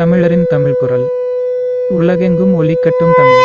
தமிழரின் தமிழ் குரல். உலகெங்கும் ஒலிக்கட்டும் தமிழ்.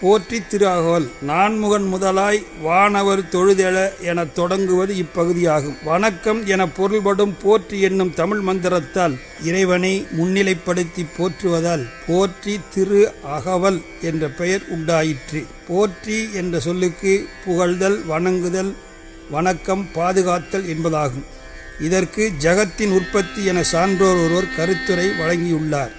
போற்றி திரு அகவல் நான்முகன் முதலாய் வானவர் தொழுதெழ எனத் தொடங்குவது இப்பகுதியாகும். வணக்கம் என பொருள்படும் போற்றி என்னும் தமிழ் மந்திரத்தால் இறைவனை முன்னிலைப்படுத்தி போற்றுவதால் போற்றி திரு அகவல் என்ற பெயர் உண்டாயிற்று. போற்றி என்ற சொல்லுக்கு புகழ்தல் வணங்குதல் வணக்கம் பாதுகாத்தல் என்பதாகும். இதற்கு ஜகத்தின் உற்பத்தி என சான்றோர் ஒருவர் கருத்துரை வழங்கியுள்ளார்.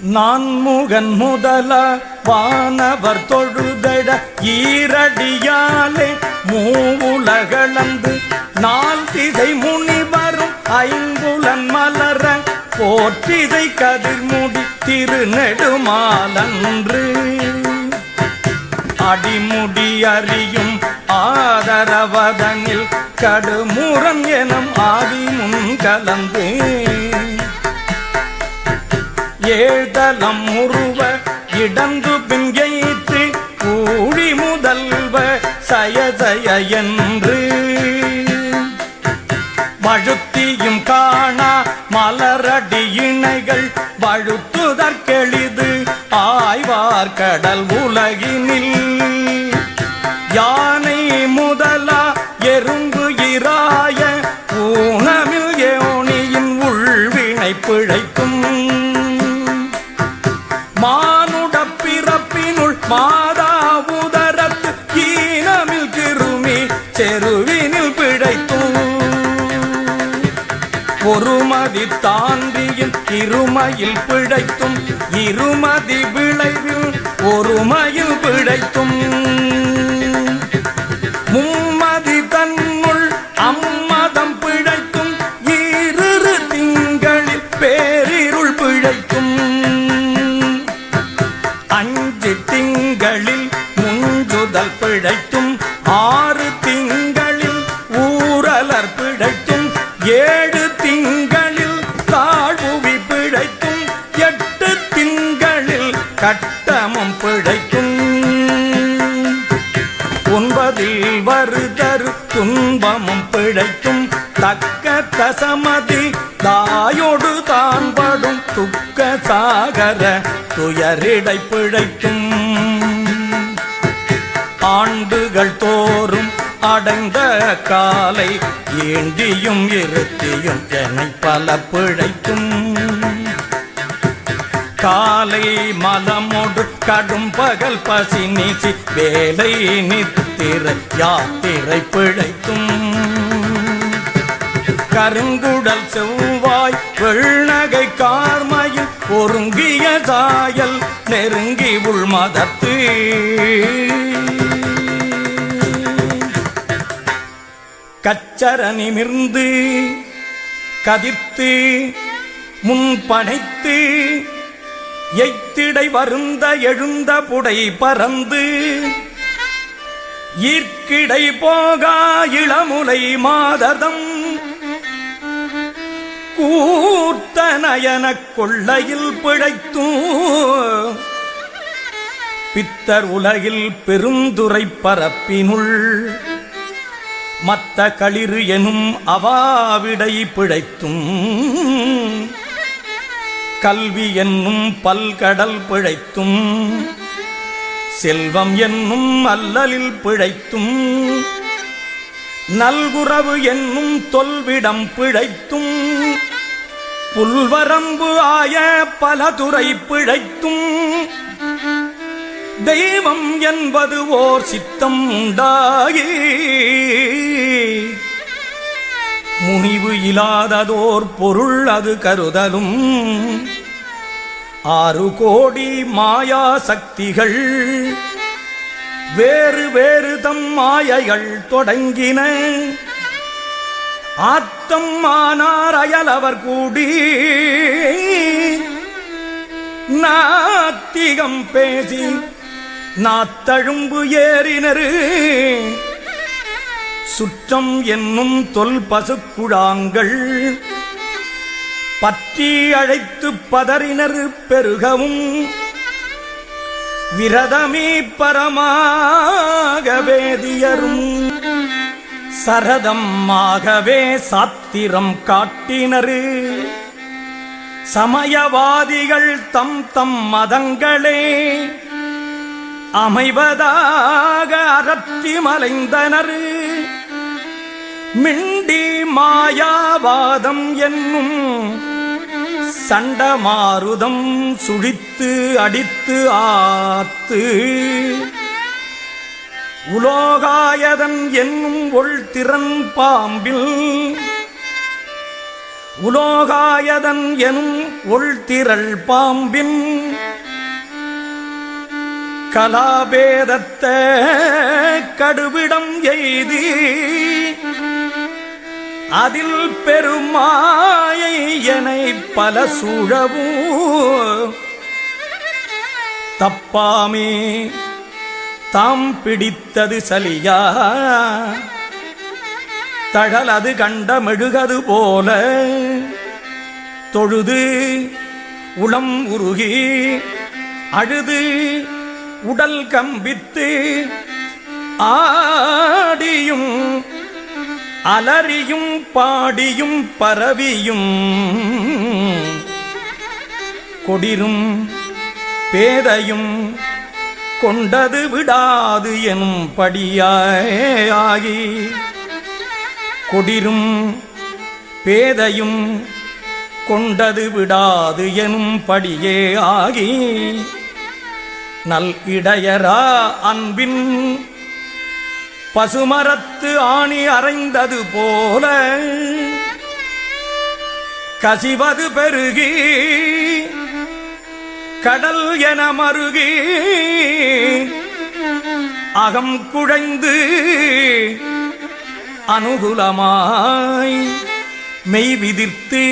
நான்முகன் முதல வானவர் தொழுதட ஈரடியாலே மூவுலகளந்து நாள் திசை முனிவரும் ஐம்புலன் மலர போற்றிதை கதிர்முடி திருநெடுமாலன்று. அடிமுடி அறியும் ஆதரவதனில் கடுமுரம் எனும் ஆதி முன் கலந்து. ஏழ்தலம் உருவ இடந்து பிங்கெய்த்து கூழி முதல்வ சய என்று. வழுத்தியும் காணா மலரடி இணைகள் வழுத்துதற்கெளிது ஆய்வார் கடல் உலகினில். ஒருமையில் பிழைத்தும் இருமதி விளைவில் ஒருமையில் பிழைத்தும். மும்மதி தன்னுள் அம்மதம் பிழைத்தும் இரு திங்களில் பேரிருள் பிழைக்கும் அஞ்சு திங்களில் முஞ்சுதல் பிழைத்தும் ஆறு திங்களில் ஊரலர் பிழைத்தும் ஏழு துன்பமும் தக்க தசமதி தாயோடு தான் படும் துக்க சாகர துயரிடை பிழைக்கும். ஆண்டுகள் தோறும் அடைந்த காலை ஏண்டியும் இருத்தியும் என்னை பல பிழைக்கும். காலை மலமோடு கடும் பகல் பசி நீச்சி வேலை நித்திர யாத்திரை பிழைக்கும். கருங்குடல் செவ்வாய் வெள்நகை கார்மையில் ஒருங்கிய சாயல் நெருங்கி உள்மதத்து. கச்சர நிமிர்ந்து கதிர்த்து முன்பனைத்து எய்த்திடை வருந்த எழுந்த புடை பறந்து ஈர்க்கிடை போகா இளமுலை மாததம் கூர்த்தனயன கொள்ளையில் பிழைத்தும் பித்தர் உலகில் பெருந்துரை பரப்பினுள் மத்த களிறு எனும் அவாவிடை பிழைத்தும் கல்வி என்னும் பல்கடல் பிழைத்தும் செல்வம் என்னும் அல்லலில் பிழைத்தும் நல்குறவு என்னும் தொல்விடம் பிழைத்தும் புல்வரம்பு ஆய பல துறை பிழைத்தும். தெய்வம் என்பது ஓர் சித்தம் உண்டாகி முனிவு இல்லாததோர் பொருள் அது கருதலும். ஆறு கோடி மாயா சக்திகள் வேறு வேறு தம் மாயைகள் தொடங்கின. ஆத்தம் ஆனார் அயலவர் கூடி. நாத்திகம் பேசி நாத்தழும்பு ஏறினரு. சுற்றம் என்னும் தொல் பசுக்குழாங்கள் பற்றி அழைத்து பதறினர் பெருகவும். விரதமே பரமாக வேதியரும். சரதம் சாத்திரம் காட்டினரு. சமயவாதிகள் தம் தம் மதங்களே அமைவதாக அறற்றி மலைந்தனர். மிண்டி மாயாவாதம் என்னும் சண்டமாருதம் சுழித்து அடித்து ஆத்து. உலோகாயதன் என்னும் ஒள் திறன் பாம்பில். உலோகாயதன் எனும் ஒள்திரள் பாம்பின். கலாபேதத்த கடுவிடம் எய்தி. அதில் பெருமாயை எனை பல சுழவூ தப்பாமே தாம் பிடித்தது சலியா. தழலது கண்ட மெழுகது போல. தொழுது உளம் உருகி அழுது உடல் கம்பித்து ஆடியும் அலறியும் பாடியும் பரவியும். கொடிரும் பேதையும் கொண்டது விடாது எனும் படியாகி கொடிரும் பேதையும் கொண்டது விடாது எனும் படியே ஆகி. நல் இடையரா அன்பின் பசுமரத்து ஆணி அறைந்தது போல கசிவது பெருகி கடல் என மருகி அகம் குழைந்து அனுகுலமாய் மெய் விதிர்த்து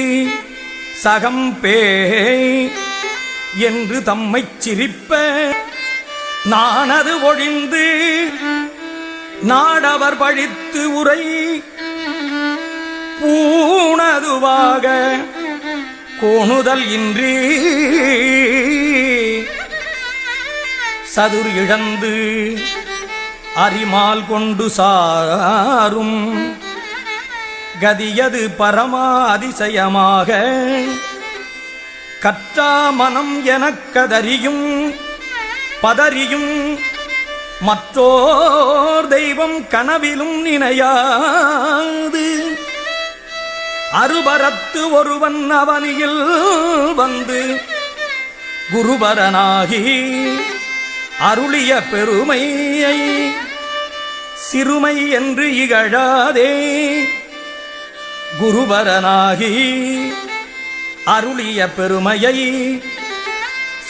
சகம் பே என்று தம்மைச் சிரிப்ப நானது ஒழிந்து நாடவர் பழித்து உரை பூணதுவாக கோணுதல் இன்றி சதுர் இழந்து அரிமால் கொண்டு சாரும் கதியது பரமா அதிசயமாக கற்றா மனம் எனக்கதறியும் பதறியும் மற்றோர் தெய்வம் கனவிலும் நினையாது. அறுபரத்து ஒருவன் அவனியில் வந்து குருபரனாகி அருளிய பெருமையை சிறுமை என்று இகழாதே. குருபரனாகி அருளிய பெருமையை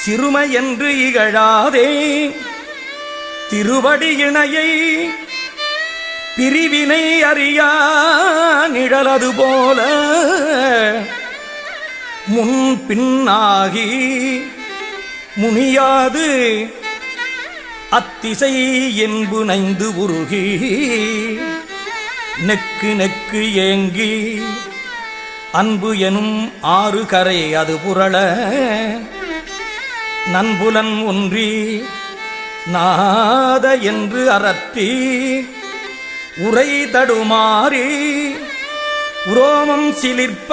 சிறுமை என்று இகழாதே. திருவடி இணையை பிரிவினை அறியா நிழலது போல முன் பின்னாகி முனியாது அத்திசை என்பு நைந்து உருகி நெக்கு நெக்கு ஏங்கி அன்பு எனும் ஆறு கரை அது புரள நன்புலன் ஒன்றி நாத என்று அறத்தி உரை தடுமாறி உரோமம் சிலிர்ப்ப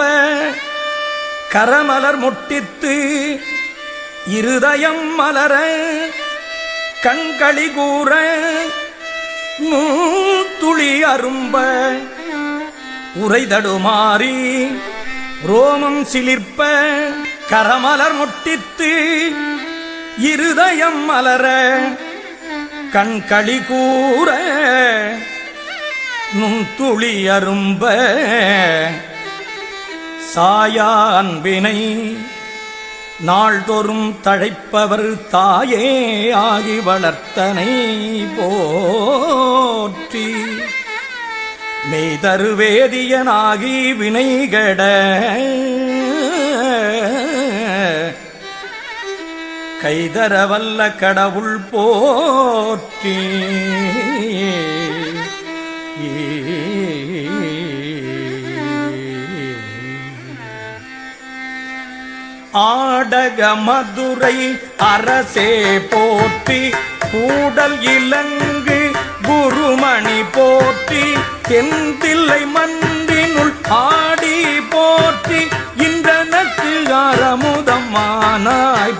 கரமலர் முட்டித்து இருதயம் மலர கண்களி கூற நூத்துளி அரும்ப உரை தடுமாறி ரோமம் சிலிர்ப்ப கரமலர் முட்டித்து இருதயம் மலர கண்களி கூற நுண்துளி அரும்ப சாயான் வினை. நாள்தோறும் தழைப்பவர் தாயே ஆகி வளர்த்தனை போற்றி. மெய்தருவேதியனாகி வினைகட கைதரவல்ல கடவுள் போற்றி. ஆடக மதுரை அரசே போற்றி கூடல் இலங்கு குருமணி போற்றி தென்தில்லை மன்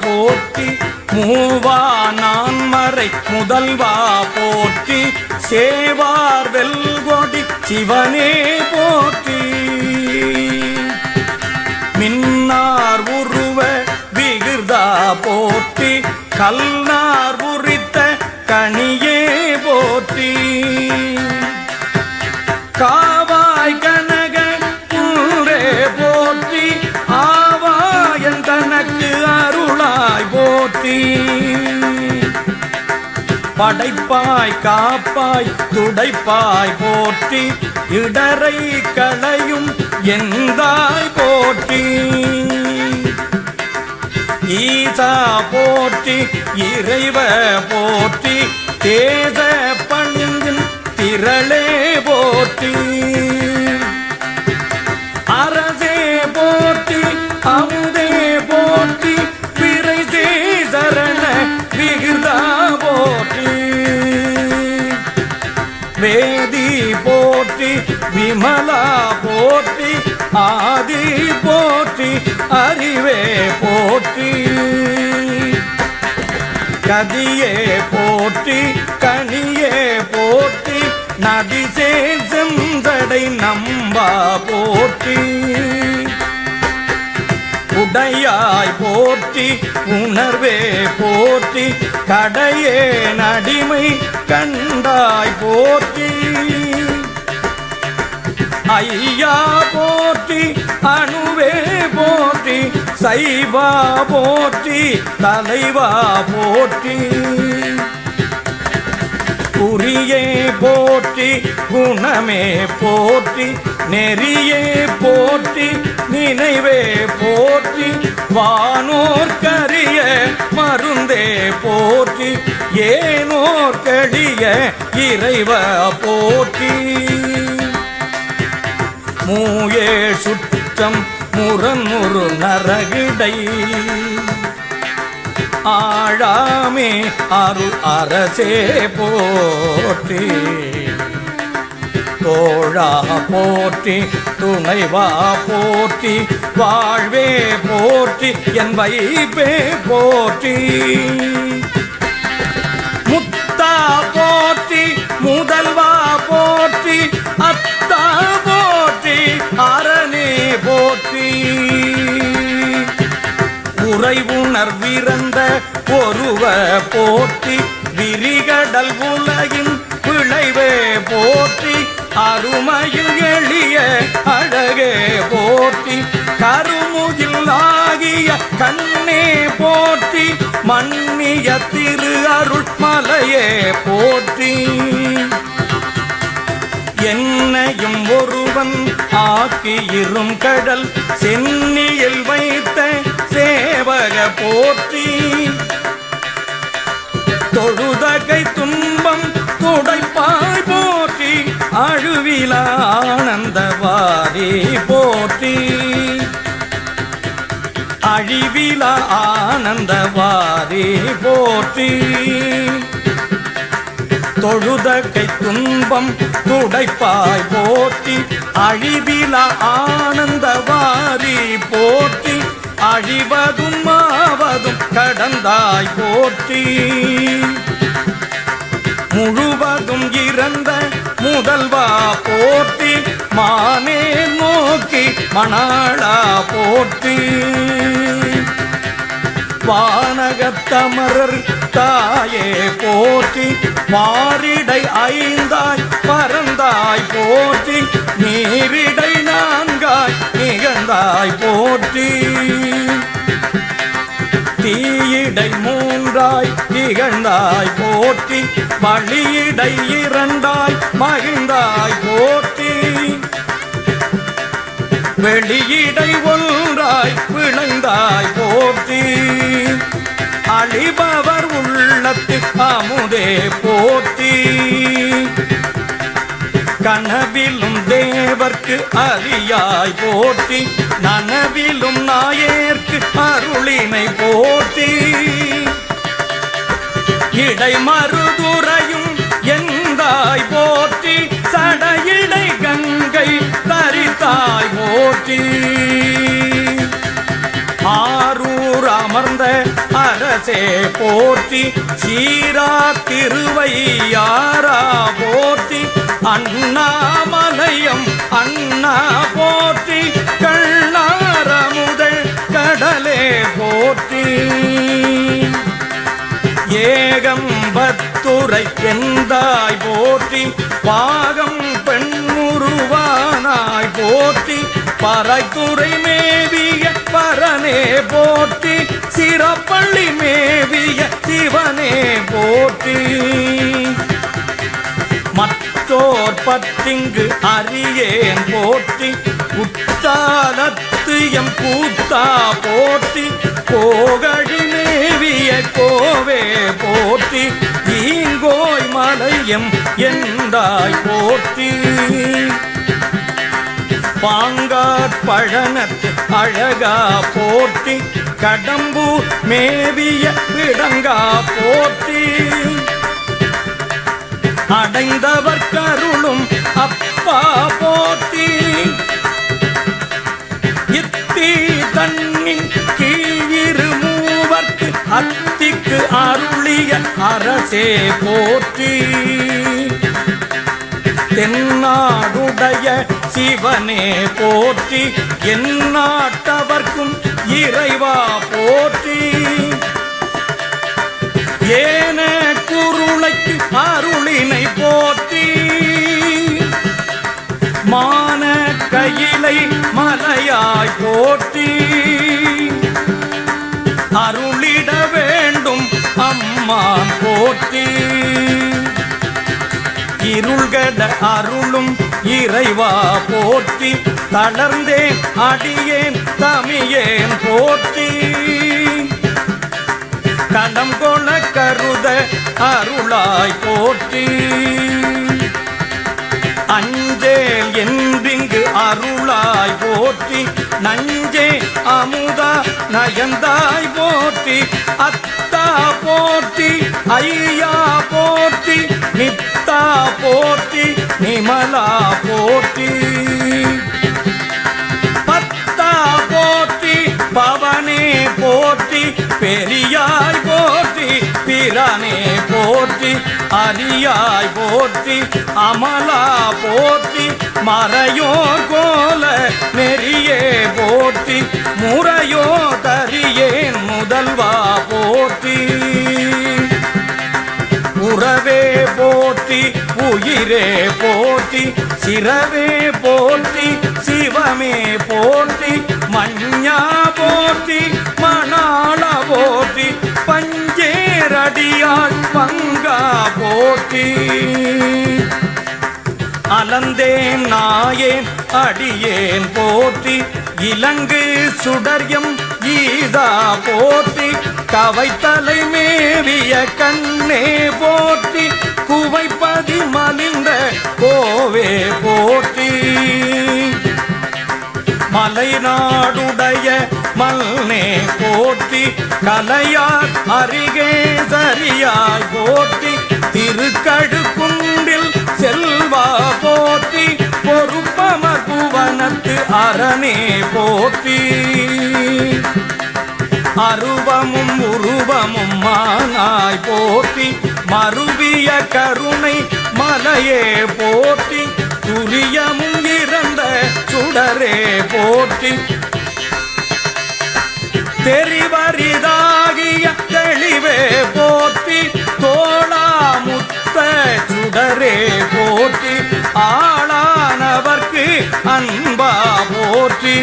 போற்றி மூவா நான் மறை முதல்வா போற்றி சேவார் வெல்கொடி சிவனே போற்றி. மின்னார் உருவ விகிர்தா போற்றி கல்நார் உரித்த கனியே போற்றி. படைப்பாய் காப்பாய் துடைப்பாய் போற்றி இடரை களையும் எந்தாய் போற்றி. ஈசா போற்றி இறைவ போற்றி தேச பணிந்தின் திரளே போற்றி. விமலா போற்றி ஆதி போற்றி அறிவே போற்றி. கதியே போற்றி கனியே போற்றி நதிசே செந்தடை நம்பா போற்றி. உடையாய் போற்றி உணர்வே போற்றி கடையே நடிமை கண்டாய் போற்றி. ஐயா போற்றி அணுவே போற்றி சைவா போற்றி தலைவா போற்றி. குறியே போற்றி குணமே போற்றி நெறியே போற்றி நினைவே போற்றி வானோர்க்கரிய மருந்தே போற்றி ஏனோர்க்கடிய இறைவ போற்றி. மூயே சுற்றம் முரண்முறு நரகிடை. ஆழாமே அருள் அரசே போற்றி. தோழா போற்றி துணைவா போற்றி வாழ்வே போற்றி என் வைப்பே போற்றி. முத்தா போற்றி முதல்வா போற்றி அத்தா உறைவுணர் விரந்த ஒருவ போற்றி விரிகடல் உலகின் விளைவே போற்றி அருமையில் எளிய அழகே போற்றி கருமுகில் ஆகிய கண்ணே போற்றி மன்னிய திரு அருள் மலையே போற்றி. என்னையும் ஒருவன் ஆக்கியிரும் கடல் சென்னியில் வை போற்றி. தொழுதகை துன்பம் துடைப்பாய் போற்றி. அழுவில ஆனந்தவாரி போற்றி. அழிவில ஆனந்தவாரி போற்றி. தொழுதகை துன்பம் துடைப்பாய் போற்றி. அழிவில ஆனந்தவாரி போற்றி. அழிவதும் மாவதும் கடந்தாய் போற்றி. முழுவதும் இறந்த முதல்வா போற்றி. மானே நோக்கி மணாளா போற்றி. வானகத்தமரர் தாயே போற்றி மாறிடை ஐந்தாய் பரந்தாய் போற்றி நீரிடை நான்காய் நிகழ்ந்தாய் போற்றி. தீயிடை மூன்றாய் திகழ்ந்தாய் போற்றி வழியிடை இரண்டாய் மகிழ்ந்தாய் போற்றி. வெளியிடை ஒன்றாய் விளைந்தாய் போற்றி. அழிபவர் உள்ளத்து அமுதே போற்றி. கனவிலும் தேவர்க்கு அரியாய் போற்றி. நனவிலும் நாயேற்கு அருளினை போற்றி. இடைமா அரசே போற்றி சீரா திருவையாரா போற்றி. அண்ணாமலையம் அண்ணா போற்றி கண்ணார முதல் கடலே போற்றி. ஏகம்பத்துரை எந்தாய் போற்றி பாகம் பெண்முருவானாய் போற்றி. பறைத்துறை மேவிய பரனே போற்றி. சிறப்பள்ளி மேவிய சிவனே போற்றி. மற்றோர் பத்திங்கு அறியேன் போற்றி. உத்தாலத்து எம் கூத்தா போற்றி. கோகழி மேவிய கோவே போற்றி. ஈங்கோய் மலையம் எந்தாய் போற்றி. பாங்கார் பழனத்து அழகா போற்றி கடம்பூர் மேவிய விடங்கா போற்றி. அடைந்தவர் கருளும் அப்பா போற்றி. இத்தி தன்னின் கீழிரு மூவர்க்கு அத்திக்கு அருளிய அரசே போற்றி. தென்னாடுடைய சிவனே போற்றி எந்நாட்டவர்க்கும் இறைவா போற்றி. ஏன குருளைக்கு அருளினை போற்றி. மான கையிலை மலையாய் போற்றி. அருளிட வேண்டும் அம்மா போற்றி. இருள்கட அருளும் இறைவா போற்றி. தளர்ந்தேன் அடியேன் தமியேன் போற்றி. கடம் கொள கருத அருளாய் போற்றி. அஞ்சேல் என்றிங்கு அருளாய் போற்றி. நஞ்சே அமுதா நயந்தாய் போற்றி அத்தா போற்றி ஐயா போற்றி நித்தா போற்றி நிமலா போற்றி. பவனே போற்றி பெரியாய் போற்றி பிரானே போற்றி அரியாய் போற்றி அமலா போற்றி மறையோர் கோல நெறியே போற்றி முறையோ தரியேன் முதல்வா போற்றி. உறவே போற்றி உயிரே போற்றி சிறவே போற்றி சிவமே போற்றி மஞ்சா போற்றி மணாள போற்றி பஞ்சேரடியால் பங்கா போற்றி. அலந்தேன் நாயேன் அடியேன் போற்றி இலங்கு சுடர்யம் ஈதா போற்றி கவைத்தலை மேவிய கண்ணே போற்றி குவைப்பதி மலிந்த கோவே போற்றி. மலைநாடுடைய மல்னே போற்றி கலையார் அருகே சரியாய் போற்றி திருக்கழுக்குண்டில் செல்வா போற்றி. பொறுப்பமர் அரணே போற்றி. அருவமும் உருவமும் மானாய் போற்றி. மருவிய கருணை மலையே போற்றி. துரியமும் இறந்த சுடரே போற்றி. தெரிவரிதாகிய தெளிவே போற்றி. தோளாமுத்த சுடரே போற்றி. ஆளானவர்க்கு அன்பா போற்றி.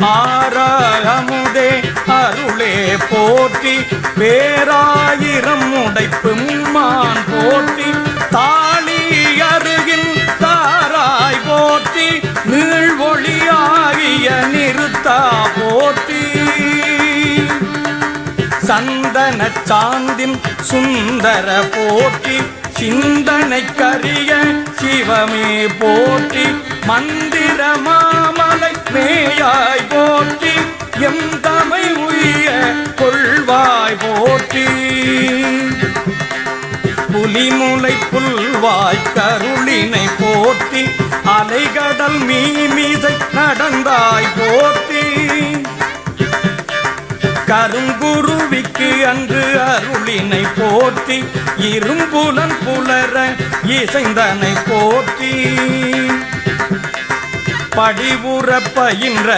ஆறாமுதே அருளே போற்றி. பேராயிரம் உடைப்பு மான் போற்றி. தாளி அருகில் தாராய் போற்றி. நீழ்வொழியாகிய நிறுத்தா போற்றி. சந்தன சாந்தின் சுந்தர போற்றி சிந்தனை கரிய சிவமே போற்றி மந்திர மாமலை மேயாய் போற்றி எம் தமை உய கொள்வாய் போற்றி. புலிமுலை புல்வாய் கருளினை போற்றி அலைகடல் மீமிசை நடந்தாய் போற்றி. கருங்குருவிக்கு அன்று அருளினை போற்றி இரும்புலன் புலர இசைந்தனை போற்றி. படிவுற பயின்ற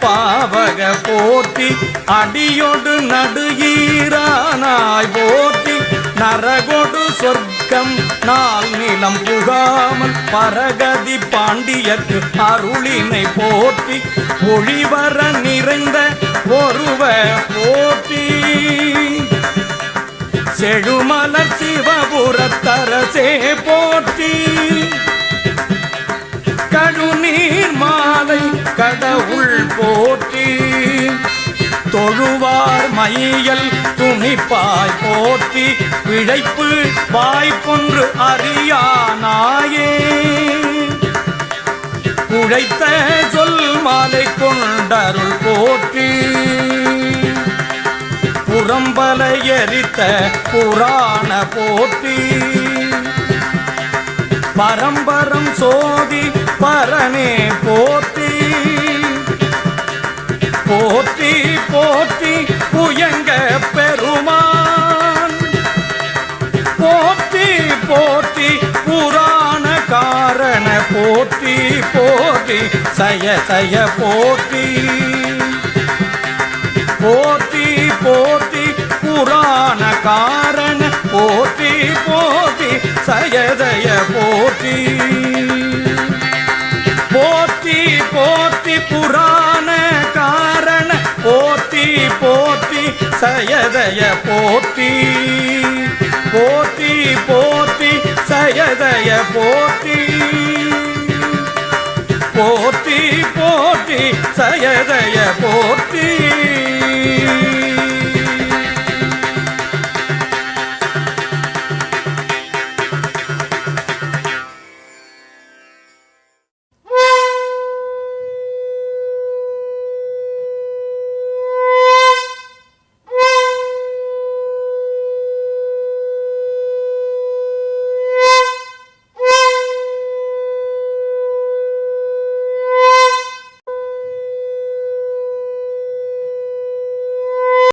பாவக போற்றி அடியோடு நடுகீரானாய் போற்றி நரகோடு சொர்க்கம் நாள் நிலம் புகாமல் பரகதி பாண்டியர்க்கு அருளினை போற்றி ஒளிவர நிறைந்த ஒருவ போற்றி. செழுமலர் சிவபுரத்தரசே போற்றி. கழுநீர் மாலை கடவுள் போற்றி. தொழுவார் மையல் துணிப்பாய் போற்றி பிழைப்பு வாய்ப்பொன்று அறியானாயே. உழைத்த சொல் மாலை கொண்டருள் போற்றி. புறம்பலை எரித்த புராண போற்றி. பரம்பரம் சோதி பரனே போற்றி. போற்றி சய சய போற்றி போற்றி போற்றி புராண காரண போற்றி போற்றி சயதய போற்றி போற்றி போற்றி புராண காரண போற்றி போற்றி சயதய போற்றி போற்றி போற்றி சயதய போற்றி போற்றி போற்றி போற்றி